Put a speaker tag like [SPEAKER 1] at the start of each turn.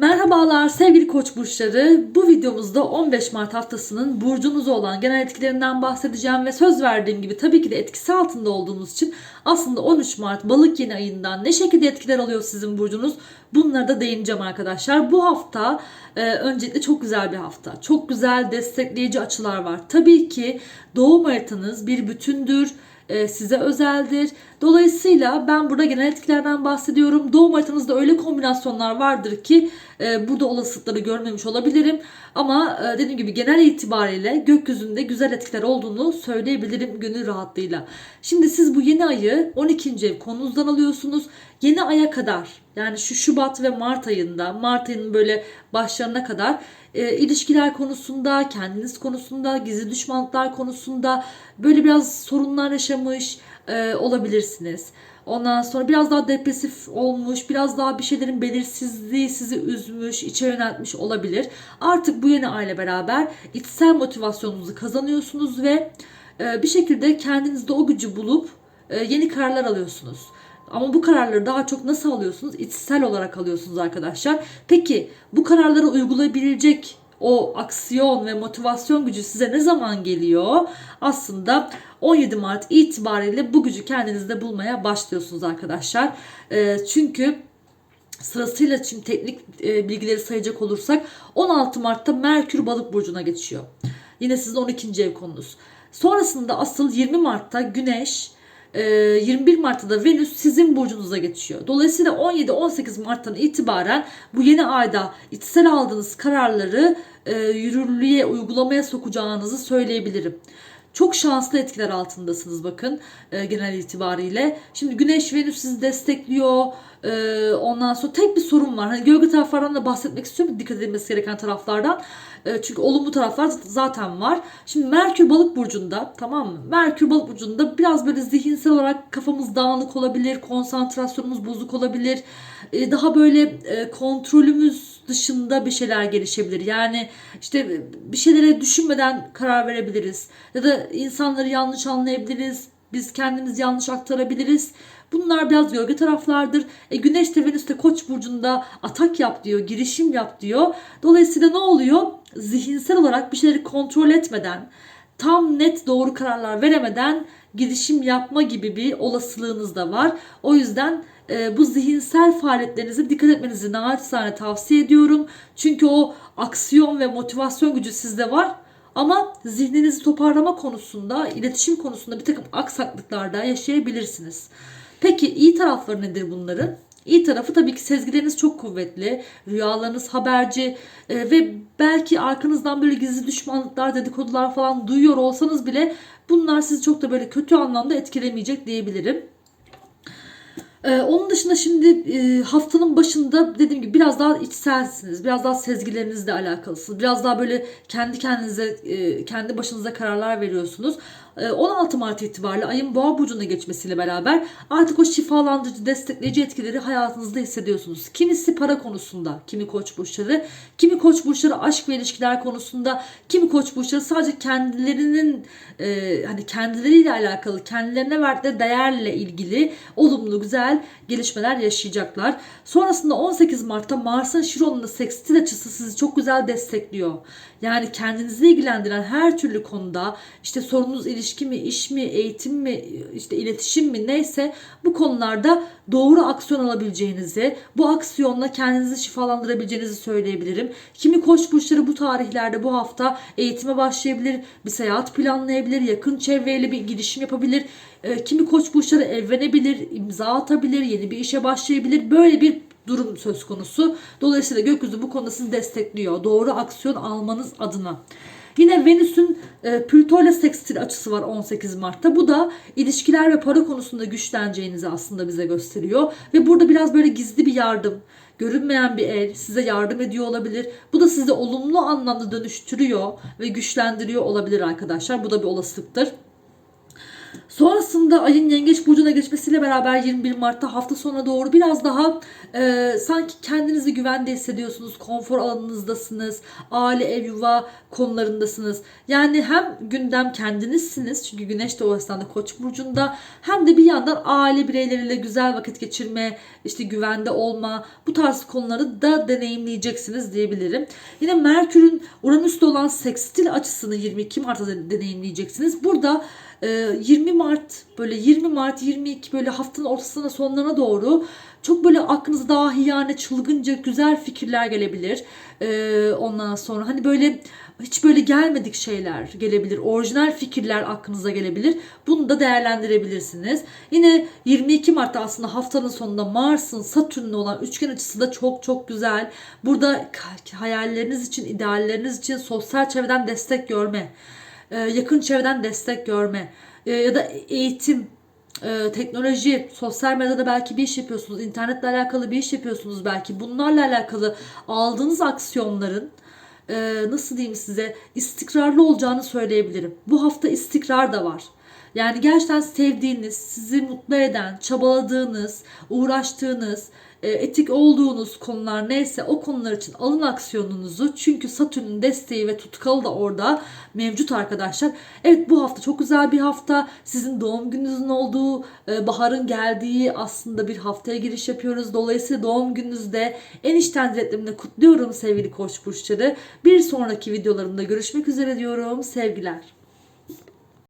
[SPEAKER 1] Merhabalar sevgili koç burçları. Bu videomuzda 15 Mart haftasının burcunuza olan genel etkilerinden bahsedeceğim ve söz verdiğim gibi tabii ki de etkisi altında olduğunuz için aslında 13 Mart balık yeni ayından ne şekilde etkiler alıyor sizin burcunuz bunlara da değineceğim arkadaşlar. Bu hafta e, öncelikle çok güzel bir hafta. Çok güzel destekleyici açılar var. Tabii ki doğum haritanız bir bütündür size özeldir. Dolayısıyla ben burada genel etkilerden bahsediyorum. Doğum haritanızda öyle kombinasyonlar vardır ki e, burada olasılıkları görmemiş olabilirim. Ama e, dediğim gibi genel itibariyle gökyüzünde güzel etkiler olduğunu söyleyebilirim gönül rahatlığıyla. Şimdi siz bu yeni ayı 12. ev konunuzdan alıyorsunuz. Yeni aya kadar yani şu Şubat ve Mart ayında, Mart ayının böyle başlarına kadar e, ilişkiler konusunda, kendiniz konusunda, gizli düşmanlıklar konusunda böyle biraz sorunlar yaşamış e, olabilirsiniz. Ondan sonra biraz daha depresif olmuş, biraz daha bir şeylerin belirsizliği sizi üzmüş, içe yöneltmiş olabilir. Artık bu yeni aile beraber içsel motivasyonunuzu kazanıyorsunuz ve e, bir şekilde kendinizde o gücü bulup e, yeni kararlar alıyorsunuz. Ama bu kararları daha çok nasıl alıyorsunuz? İçsel olarak alıyorsunuz arkadaşlar. Peki bu kararları uygulayabilecek o aksiyon ve motivasyon gücü size ne zaman geliyor? Aslında 17 Mart itibariyle bu gücü kendinizde bulmaya başlıyorsunuz arkadaşlar. Ee, çünkü sırasıyla şimdi teknik e, bilgileri sayacak olursak 16 Mart'ta Merkür Balık burcuna geçiyor. Yine sizin 12. ev konunuz. Sonrasında asıl 20 Mart'ta Güneş 21 Mart'ta da Venüs sizin burcunuza geçiyor. Dolayısıyla 17-18 Mart'tan itibaren bu yeni ayda içsel aldığınız kararları e, yürürlüğe, uygulamaya sokacağınızı söyleyebilirim. Çok şanslı etkiler altındasınız bakın e, genel itibariyle. Şimdi Güneş Venüs sizi destekliyor. E, ondan sonra tek bir sorun var. Hani gölge taraflardan da bahsetmek istiyorum. Dikkat edilmesi gereken taraflardan. E, çünkü olumlu taraflar zaten var. Şimdi Merkür Balık burcunda tamam mı? Merkür Balık burcunda biraz böyle zihinsel olarak kafamız dağınık olabilir. Konsantrasyonumuz bozuk olabilir. E, daha böyle e, kontrolümüz dışında bir şeyler gelişebilir. Yani işte bir şeylere düşünmeden karar verebiliriz. Ya da insanları yanlış anlayabiliriz. Biz kendimiz yanlış aktarabiliriz. Bunlar biraz gölge taraflardır. E, Güneş de Venüs de Koç burcunda atak yap diyor, girişim yap diyor. Dolayısıyla ne oluyor? Zihinsel olarak bir şeyleri kontrol etmeden, tam net doğru kararlar veremeden girişim yapma gibi bir olasılığınız da var. O yüzden e, bu zihinsel faaliyetlerinize dikkat etmenizi naçizane tavsiye ediyorum. Çünkü o aksiyon ve motivasyon gücü sizde var. Ama zihninizi toparlama konusunda, iletişim konusunda bir takım aksaklıklar da yaşayabilirsiniz. Peki iyi tarafları nedir bunların? İyi tarafı tabii ki sezgileriniz çok kuvvetli, rüyalarınız haberci e, ve belki arkanızdan böyle gizli düşmanlıklar, dedikodular falan duyuyor olsanız bile bunlar sizi çok da böyle kötü anlamda etkilemeyecek diyebilirim. Ee, onun dışında şimdi e, haftanın başında dediğim gibi biraz daha içselsiniz. Biraz daha sezgilerinizle alakalısınız. Biraz daha böyle kendi kendinize, e, kendi başınıza kararlar veriyorsunuz. 16 Mart itibariyle ayın boğa burcuna geçmesiyle beraber artık o şifalandırıcı, destekleyici etkileri hayatınızda hissediyorsunuz. Kimisi para konusunda, kimi koç burçları, kimi koç burçları aşk ve ilişkiler konusunda, kimi koç burçları sadece kendilerinin e, hani kendileriyle alakalı, kendilerine verdikleri değerle ilgili olumlu, güzel gelişmeler yaşayacaklar. Sonrasında 18 Mart'ta Mars'ın Şiron'un sekstil açısı sizi çok güzel destekliyor. Yani kendinizi ilgilendiren her türlü konuda işte sorununuz ilişki mi, iş mi, eğitim mi, işte iletişim mi neyse bu konularda doğru aksiyon alabileceğinizi, bu aksiyonla kendinizi şifalandırabileceğinizi söyleyebilirim. Kimi koç burçları bu tarihlerde bu hafta eğitime başlayabilir, bir seyahat planlayabilir, yakın çevreyle bir girişim yapabilir. E, kimi koç burçları evlenebilir, imza atabilir, yeni bir işe başlayabilir. Böyle bir durum söz konusu. Dolayısıyla gökyüzü bu konuda sizi destekliyor. Doğru aksiyon almanız adına. Yine Venüs'ün e, Plüto ile sekstil açısı var 18 Mart'ta. Bu da ilişkiler ve para konusunda güçleneceğinizi aslında bize gösteriyor. Ve burada biraz böyle gizli bir yardım, görünmeyen bir el size yardım ediyor olabilir. Bu da sizi olumlu anlamda dönüştürüyor ve güçlendiriyor olabilir arkadaşlar. Bu da bir olasılıktır. Sonrasında ayın yengeç burcuna geçmesiyle beraber 21 Mart'ta hafta sonuna doğru biraz daha e, sanki kendinizi güvende hissediyorsunuz. Konfor alanınızdasınız. Aile, ev, yuva konularındasınız. Yani hem gündem kendinizsiniz. Çünkü güneş de o esnada koç burcunda. Hem de bir yandan aile bireyleriyle güzel vakit geçirme, işte güvende olma bu tarz konuları da deneyimleyeceksiniz diyebilirim. Yine Merkür'ün Uranüs'te olan sekstil açısını 22 Mart'ta deneyimleyeceksiniz. Burada 20 Mart böyle 20 Mart 22 böyle haftanın ortasına sonlarına doğru çok böyle aklınıza dahi yani çılgınca güzel fikirler gelebilir. E, ondan sonra hani böyle hiç böyle gelmedik şeyler gelebilir. Orijinal fikirler aklınıza gelebilir. Bunu da değerlendirebilirsiniz. Yine 22 Mart'ta aslında haftanın sonunda Mars'ın Satürn'le olan üçgen açısı da çok çok güzel. Burada hayalleriniz için, idealleriniz için sosyal çevreden destek görme, yakın çevreden destek görme e, ya da eğitim, e, teknoloji, sosyal medyada belki bir iş yapıyorsunuz, internetle alakalı bir iş yapıyorsunuz belki. Bunlarla alakalı aldığınız aksiyonların e, nasıl diyeyim size istikrarlı olacağını söyleyebilirim. Bu hafta istikrar da var. Yani gerçekten sevdiğiniz, sizi mutlu eden, çabaladığınız, uğraştığınız, e, etik olduğunuz konular neyse o konular için alın aksiyonunuzu. Çünkü Satürn'ün desteği ve tutkalı da orada mevcut arkadaşlar. Evet bu hafta çok güzel bir hafta. Sizin doğum gününüzün olduğu, e, baharın geldiği aslında bir haftaya giriş yapıyoruz. Dolayısıyla doğum gününüzde en içten dileklerimle kutluyorum sevgili koç burçları. Bir sonraki videolarımda görüşmek üzere diyorum. Sevgiler.